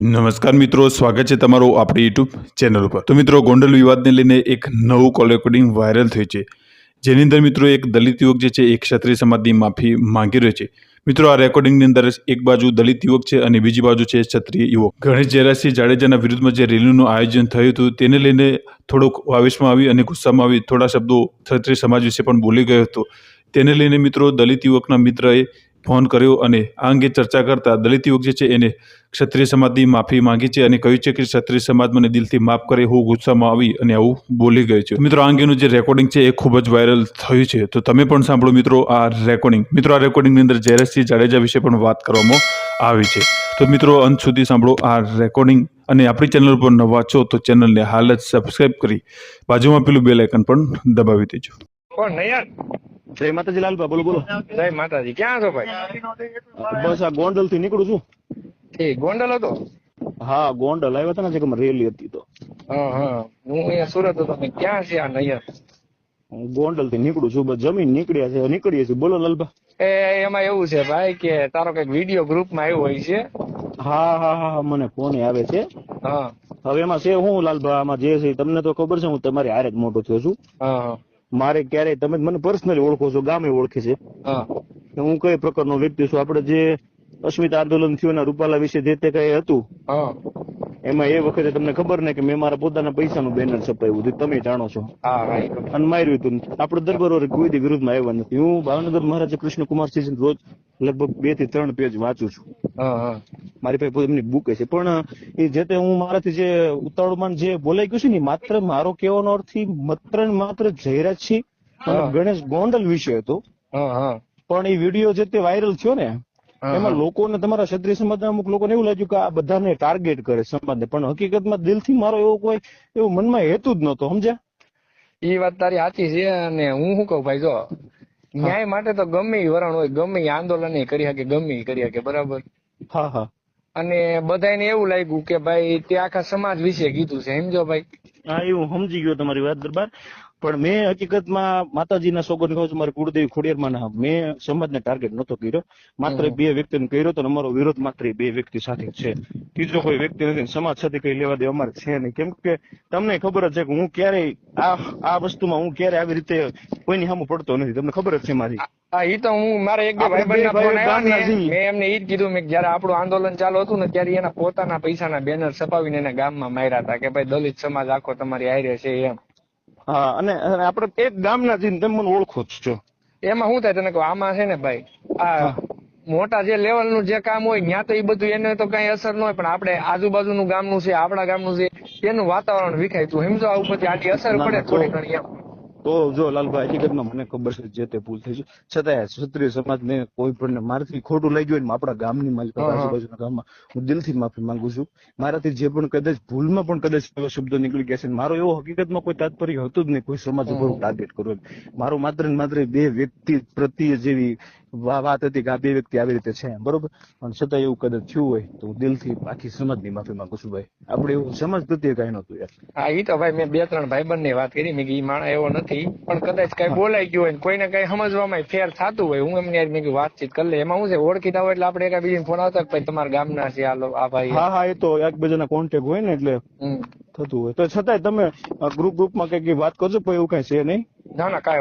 નમસ્કાર મિત્રો, સ્વાગત છે તમારું આપણી યુટ્યુબ ચેનલ ઉપર. તો મિત્રો, ગોંડલ વિવાદને લઈને એક નવું કોલ રેકોર્ડિંગ વાયરલ થયું છે. જેની અંદર મિત્રો, એક દલિત યુવક જે છે એ ક્ષત્રિય સમાજની માફી માંગી રહ્યો છે. મિત્રો, આ રેકોર્ડિંગની અંદર એક બાજુ દલિત યુવક છે અને બીજી બાજુ છે ક્ષત્રિય યુવક. ગણેશ જયરાજસિંહ જાડેજાના વિરુદ્ધમાં જે રેલીનું આયોજન થયું હતું, તેને લઈને થોડોક આવેશમાં આવી અને ગુસ્સામાં આવી થોડા શબ્દો ક્ષત્રિય સમાજ વિશે પણ બોલી ગયો હતો. તેને લઈને મિત્રો, દલિત યુવકના મિત્રએ ફોન કર્યો અને આ અંગે ચર્ચા કરતા દલિત યુવક જે છે એને ક્ષત્રિય સમાજની માફી માંગી છે અને કહ્યું છે કે ક્ષત્રિય સમાજ મને દિલથી માફ કરે હું ગુસ્સામાં આવી અને આવું બોલી ગયો છે. મિત્રો, આ અંગેનું જે રેકોર્ડિંગ છે એ ખૂબ જ વાયરલ થયું છે. તો તમે પણ સાંભળો મિત્રો આ રેકોર્ડિંગ મિત્રો, આ રેકોર્ડિંગની અંદર જયરાજસિંહ જાડેજા વિશે પણ વાત કરવામાં આવી છે. તો મિત્રો, અંત સુધી સાંભળો આ રેકોર્ડિંગ અને આપણી ચેનલ પર નવા છો તો ચેનલને હાલ જ સબસ્ક્રાઈબ કરી બાજુમાં પેલું બેલ આઇકન પણ દબાવી દેજો. કોણ નૈયર જય માતાજી લાલબા બોલો બોલો. જય માતાજી ક્યાં છો ભાઈ? બસ આ ગોંડલથી નીકળું છું. એ ગોંડલ હતો? હા ગોંડલ આવ્યા હતા ને જે રેલી હતી તો. હા હા. હું અહીંયા સુરત હતો ક્યાં છે આ નૈયર? ગોંડલથી નીકળું છું બસ જમીન નીકળ્યા છે નીકળીએ છીએ. બોલો લાલબા એ એમાં એવું છે ભાઈ કે તારો કંઈક વીડિયો ગ્રુપમાં આવ્યો હોય છે? હા હા હા હા મને ફોન આવે છે. હા. હવે એમાં છે હું લાલભા આમાં જે છે તમને તો ખબર છે હું તમારી હારે જ મોટો થયો છું. હા હા. મારે ક્યારેય તમે મને પર્સનલી ઓળખો છો ગામે ઓળખે છે. હા. કઈ પ્રકારનો વ્યક્તિ છું? આપણે જે અસ્મિતા આંદોલન થયું એના રૂપાલા વિશે જે તે કઈ હતું. એમાં એ વખતે તમને ખબર ને કે મેં મારા પોતાના પૈસાનું બેનર છપાવ્યું હતું. તમે જાણો છો. અને માર્યું હતું. આપડે દરબાર કોઈ દી વિરુદ્ધમાં આવ્યા નથી. હું ભાવનગર મહારાજા કૃષ્ણકુમાર સિંહ રોજ લગભગ બેથી ત્રણ પેજ વાંચું છું. મારી પાસે એમની બુક છે પણ એ જે તે હું મારાથી જે ઉતાવળમાં જે બોલાઈ ગયું છે ને માત્ર મારો કહેવાનો અર્થ માત્ર ને માત્ર જયરાજસિંહ અને હા. ગણેશ ગોંડલ વિશે હતો. પણ એ વીડિયો જે તે વાયરલ થયો ને એમાં. લોકોને તમારા ક્ષત્રિય સમાજના અમુક લોકોને એવું લાગ્યું કે આ બધાને ટાર્ગેટ કરે સમાજને. પણ હકીકતમાં દિલથી મારો એવો કોઈ એવું મનમાં હેતુ જ નહોતો સમજ્યા? એ વાત તારી સાચી છે અને હું શું કહું ભાઈ જો ન્યાય માટે તો ગમે વરણ હોય ગમે આંદોલન કરી શકે ગમે કરી શકે બરાબર? હા હા. અને બધાને એવું લાગ્યું કે ભાઈ તે આખા સમાજ વિશે કીધું છે સમજો ભાઈ. હા એ હું સમજી ગયો તમારી વાત દરબાર. પણ મેં હકીકતમાં માતાજીના સોગંદ કહું છું મારી કુળદેવી ખોડિયારમાં મેં સમાજને ટાર્ગેટ નતો કર્યો. માત્ર બે વ્યક્તિને કર્યો તો અમારો વિરોધ માત્ર બે વ્યક્તિ સાથે છે. ત્રીજો કોઈ વ્યક્તિ નથી સમાજ સાથે કઈ લેવા દેવા અમારે છે નહીં. કેમ કે તમને ખબર જ છે કે હું ક્યારેય આ આ વસ્તુમાં હું ક્યારે આવી રીતે કોઈની સામે પડતો નથી. તમને ખબર જ છે મારી. હા ઈ તો હું મારા એક બે ભાઈબંધના ફોન આવ્યા ને મેં એમને ઈ જ કીધું મેં જયારે આપણું આંદોલન ચાલુ હતું ને ત્યારે એના પોતાના પૈસાના બેનર છપાવીને એને ગામમાં માર્યા હતા કે ભાઈ દલિત સમાજ આખો તમારી હારે છે એમ. હા અને અને આપણે એક ગામના છીએ તમે મને ઓળખો જ છો. એમાં શું થાય તને કહું આમાં છે ને ભાઈ આ મોટા જે લેવલનું જે કામ હોય ત્યાં તો એ બધું એને તો કઈ અસર ન હોય પણ આપણે આજુબાજુનું ગામનું છે આપણા ગામનું છે એનું વાતાવરણ વિખાય તું સમજો આ ઉપરથી આટલી અસર પડે થોડી ઘણી એમ. તો જો લાલભાઈ હકીકતમાં મને ખબર છે જે તે ભૂલ થઈ છે છતાં ક્ષત્રિય સમાજને કોઈ પણ મારાથી ખોટું લઈ ગયું ને આપણા ગામની હા. આજુબાજુના ગામમાં હું દિલથી માફી માંગુ છું મારાથી જે પણ કદાચ ભૂલમાં પણ કદાચ એવો શબ્દો નીકળી ગયા છે મારો એવો હકીકતમાં કોઈ તાત્પર્ય હતું જ નહીં કોઈ સમાજ ઉપર. ટાર્ગેટ કરવું મારો માત્ર ને માત્ર બે વ્યક્તિ પ્રત્યે જેવી વાત હતી કે આ બે વ્યક્તિ આવી રીતે છે બરોબર? પણ છતાં એવું કદાચ થયું હોય તો હું દિલથી આખી સમાજની માફી માંગુ છું ભાઈ. આપણે એવું સમાજ પ્રત્યે કઈ નતું યાર. હા એ તો ભાઈ મેં બે ત્રણ ભાઈ બંને વાત કરી મેં કે માણસ એવો નથી પણ કદાચ કઈ બોલાઈ ગયું હોય ને કોઈને કઈ સમજવામાં ફેર થતું હોય હું એમને મેં વાતચીત કરી લે. એમાં હું છે ઓળખીતા હોય એટલે આપણે એકા બીજી ફોન આવતા ભાઈ તમારા ગામના છે આ ભાઈ. હા હા એ તો એકબીજાના કોન્ટેક્ટ હોય ને એટલે થતું હોય. તો છતાંય તમે ગ્રુપ ગ્રુપમાં કઈ વાત કરજો પણ એવું કઈ છે નહીં? ના ના કાંઈ